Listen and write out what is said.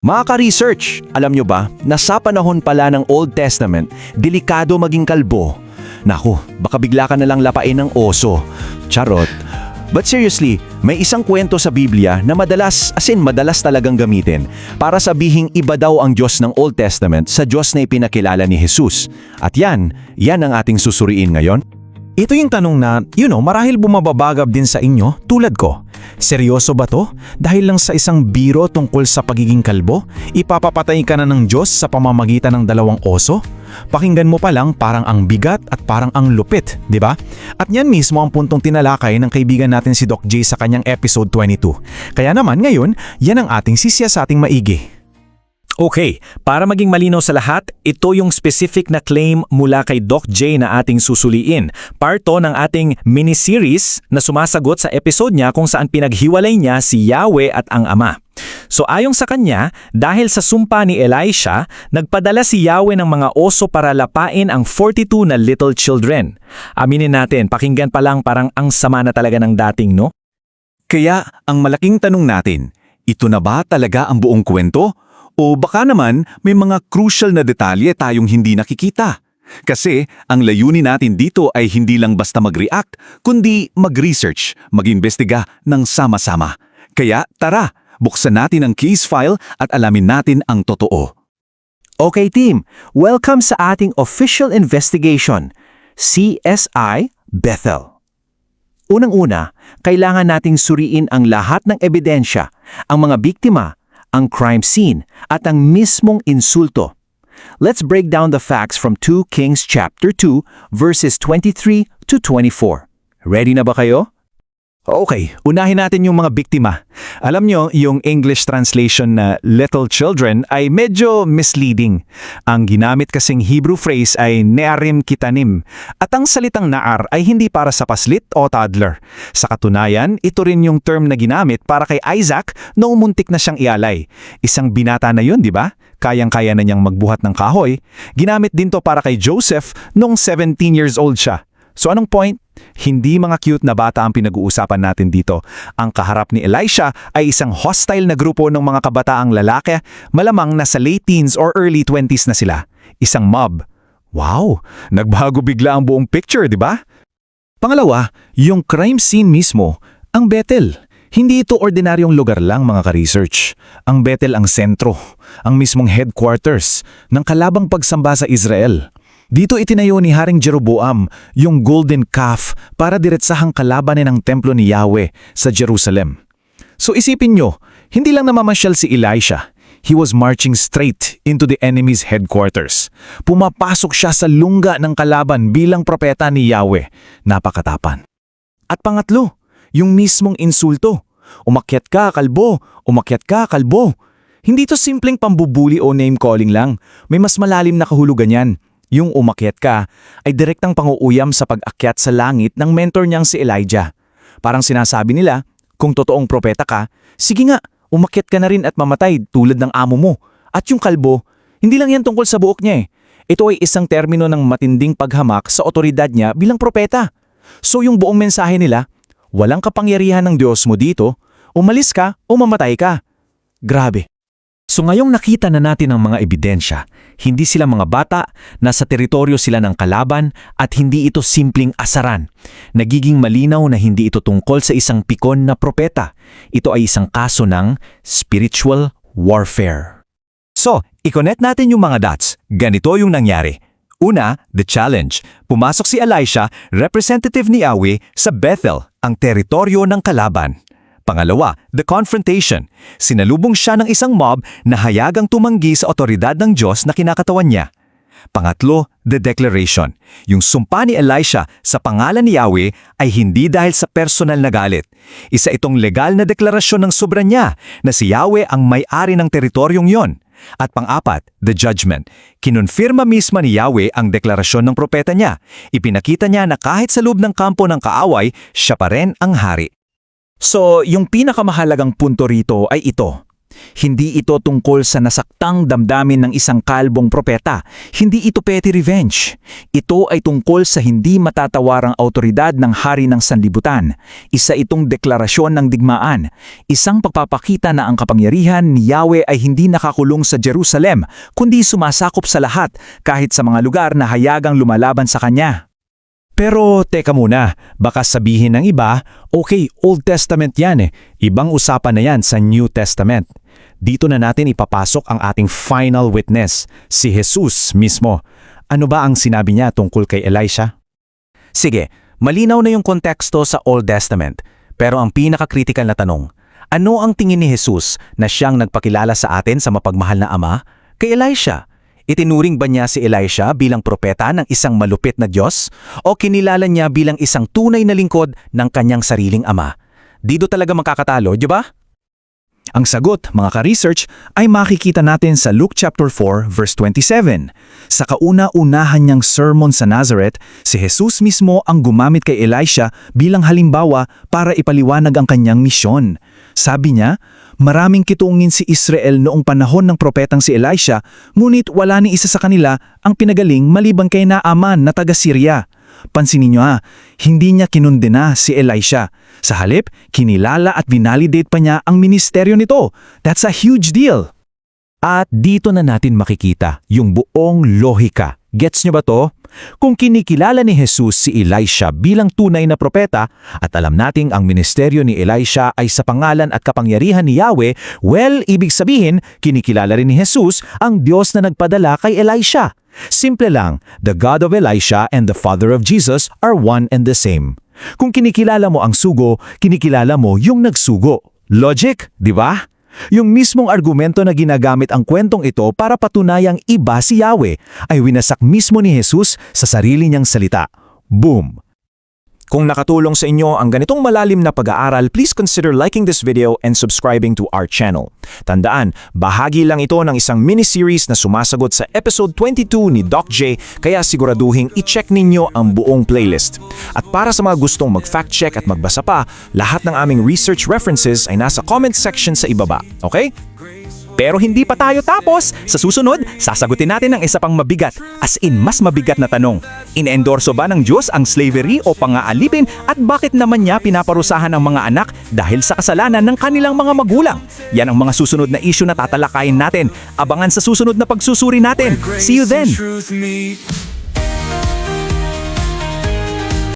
Mga ka-research, alam nyo ba na sa panahon pala ng Old Testament, delikado maging kalbo. Naku, baka bigla ka nalang lapain ng oso. Charot. But seriously, may isang kwento sa Biblia na madalas, as in madalas talagang gamitin, para sabihing iba daw ang Diyos ng Old Testament sa Diyos na ipinakilala ni Jesus. At yan, yan ang ating susuriin ngayon. Ito yung tanong na, you know, marahil bumababagab din sa inyo tulad ko. Seryoso ba to? Dahil lang sa isang biro tungkol sa pagiging kalbo, ipapapatay ka na ng Diyos sa pamamagitan ng dalawang oso? Pakinggan mo pa lang parang ang bigat at parang ang lupit, di ba? At yan mismo ang puntong tinalakay ng kaibigan natin si Doc J sa kanyang episode 22. Kaya naman ngayon, yan ang ating sisya sa ating maigi. Okay, para maging malinaw sa lahat, ito yung specific na claim mula kay Doc J na ating susuliin. Parto ng ating mini-series na sumasagot sa episode niya kung saan pinaghiwalay niya si Yahweh at ang Ama. So ayon sa kanya, dahil sa sumpa ni Elisha, nagpadala si Yahweh ng mga oso para lapain ang 42 na little children. Aminin natin, pakinggan pa lang parang ang sama na talaga ng dating, no? Kaya, ang malaking tanong natin, ito na ba talaga ang buong kwento? O baka naman may mga crucial na detalye tayong hindi nakikita? Kasi ang layunin natin dito ay hindi lang basta mag-react, kundi mag-research, mag-imbestiga ng sama-sama. Kaya tara, buksan natin ang case file at alamin natin ang totoo. Okay team, welcome sa ating official investigation, CSI Bethel. Unang-una, kailangan nating suriin ang lahat ng ebidensya, ang mga biktima, ang crime scene, at ang mismong insulto. Let's break down the facts from 2 Kings chapter 2 verses 23 to 24. Ready na ba kayo? Okay, unahin natin yung mga biktima. Alam nyo, yung English translation na little children ay medyo misleading. Ang ginamit kasing Hebrew phrase ay nearim kitanim. At ang salitang naar ay hindi para sa paslit o toddler. Sa katunayan, ito rin yung term na ginamit para kay Isaac noong muntik na siyang ialay. Isang binata na yun, di ba? Kayang-kaya na niyang magbuhat ng kahoy. Ginamit din to para kay Joseph noong 17 years old siya. So anong point? Hindi mga cute na bata ang pinag-uusapan natin dito. Ang kaharap ni Elisha ay isang hostile na grupo ng mga kabataang lalaki, malamang nasa late teens or early 20s na sila. Isang mob. Wow, nagbago bigla ang buong picture, di ba? Pangalawa, yung crime scene mismo, ang Bethel. Hindi ito ordinaryong lugar lang mga ka-research. Ang Bethel ang sentro, ang mismong headquarters ng kalabang pagsamba sa Israel. Dito itinayo ni Haring Jeroboam yung golden calf para diretsahang kalabanin ang templo ni Yahweh sa Jerusalem. So isipin nyo, hindi lang namamasyal si Elisha. He was marching straight into the enemy's headquarters. Pumapasok siya sa lungga ng kalaban bilang propeta ni Yahweh. Napakatapan. At pangatlo, yung mismong insulto. Umakyat ka, kalbo! Umakyat ka, kalbo! Hindi to simpleng pambubuli o name-calling lang. May mas malalim na kahulugan yan. Yung umakyat ka ay direktang panguuyam sa pag-akyat sa langit ng mentor niyang si Elijah. Parang sinasabi nila, kung totoong propeta ka, sige nga, umakyat ka na rin at mamatay tulad ng amo mo. At yung kalbo, hindi lang yan tungkol sa buok niya eh. Ito ay isang termino ng matinding paghamak sa otoridad niya bilang propeta. So yung buong mensahe nila, walang kapangyarihan ng Diyos mo dito, umalis ka o mamatay ka. Grabe. So ngayong nakita na natin ang mga ebidensya, hindi sila mga bata, nasa teritoryo sila ng kalaban at hindi ito simpleng asaran. Nagiging malinaw na hindi ito tungkol sa isang pikon na propeta. Ito ay isang kaso ng spiritual warfare. So, i-connect natin yung mga dots. Ganito yung nangyari. Una, the challenge. Pumasok si Elisha, representative ni Yahweh, sa Bethel, ang teritoryo ng kalaban. Pangalawa, the confrontation. Sinalubong siya ng isang mob na hayagang tumanggi sa otoridad ng Diyos na kinakatawan niya. Pangatlo, the declaration. Yung sumpa ni Elisha sa pangalan ni Yahweh ay hindi dahil sa personal na galit. Isa itong legal na deklarasyon ng soberanya na si Yahweh ang may-ari ng teritoryong yon. At pang-apat, the judgment. Kinonfirma mismo ni Yahweh ang deklarasyon ng propeta niya. Ipinakita niya na kahit sa loob ng kampo ng kaaway, siya pa rin ang hari. So, yung pinakamahalagang punto rito ay ito. Hindi ito tungkol sa nasaktang damdamin ng isang kalbong propeta. Hindi ito petty revenge. Ito ay tungkol sa hindi matatawarang autoridad ng hari ng sanlibutan. Isa itong deklarasyon ng digmaan. Isang pagpapakita na ang kapangyarihan ni Yahweh ay hindi nakakulong sa Jerusalem, kundi sumasakop sa lahat kahit sa mga lugar na hayagang lumalaban sa kanya. Pero teka muna, baka sabihin ng iba, okay, Old Testament yan eh. Ibang usapan na yan sa New Testament. Dito na natin ipapasok ang ating final witness, si Jesus mismo. Ano ba ang sinabi niya tungkol kay Elisha? Sige, malinaw na yung konteksto sa Old Testament. Pero ang pinaka-critical na tanong, ano ang tingin ni Jesus na siyang nagpakilala sa atin sa mapagmahal na Ama? Kay Elisha. Itinuring ba niya si Elisha bilang propeta ng isang malupit na Diyos? O kinilala niya bilang isang tunay na lingkod ng kanyang sariling ama? Dito talaga makakatalo, di ba? Ang sagot, mga ka-research, ay makikita natin sa Luke chapter 4 verse 27. Sa kauna-unahan niyang sermon sa Nazareth, si Jesus mismo ang gumamit kay Elisha bilang halimbawa para ipaliwanag ang kanyang misyon. Sabi niya, maraming kitungin si Israel noong panahon ng propetang si Elisha, ngunit wala ni isa sa kanila ang pinagaling maliban kay Naaman na taga Syria. Pansinin niyo ha, hindi niya kinundena si Elisha. Sa halip, kinilala at vinalidate pa niya ang ministeryo nito. That's a huge deal. At dito na natin makikita yung buong lohika. Gets niyo ba to? Kung kinikilala ni Jesus si Elisha bilang tunay na propeta at alam nating ang ministeryo ni Elisha ay sa pangalan at kapangyarihan ni Yahweh, well, ibig sabihin, kinikilala rin ni Jesus ang Diyos na nagpadala kay Elisha. Simple lang, the God of Elisha and the Father of Jesus are one and the same. Kung kinikilala mo ang sugo, kinikilala mo yung nagsugo. Logic, di ba? Yung mismong argumento na ginagamit ang kwentong ito para patunayang iba si Yahweh ay winasak mismo ni Jesus sa sarili niyang salita. Boom! Kung nakatulong sa inyo ang ganitong malalim na pag-aaral, please consider liking this video and subscribing to our channel. Tandaan, bahagi lang ito ng isang mini-series na sumasagot sa episode 22 ni Doc J, kaya siguraduhin i-check ninyo ang buong playlist. At para sa mga gustong mag-fact check at magbasa pa, lahat ng aming research references ay nasa comment section sa ibaba, okay? Pero hindi pa tayo tapos. Sa susunod, sasagutin natin ang isa pang mabigat, as in mas mabigat na tanong. Inendorso ba ng Diyos ang slavery o pangaalipin at bakit naman niya pinaparusahan ang mga anak dahil sa kasalanan ng kanilang mga magulang? Yan ang mga susunod na issue na tatalakayin natin. Abangan sa susunod na pagsusuri natin. See you then!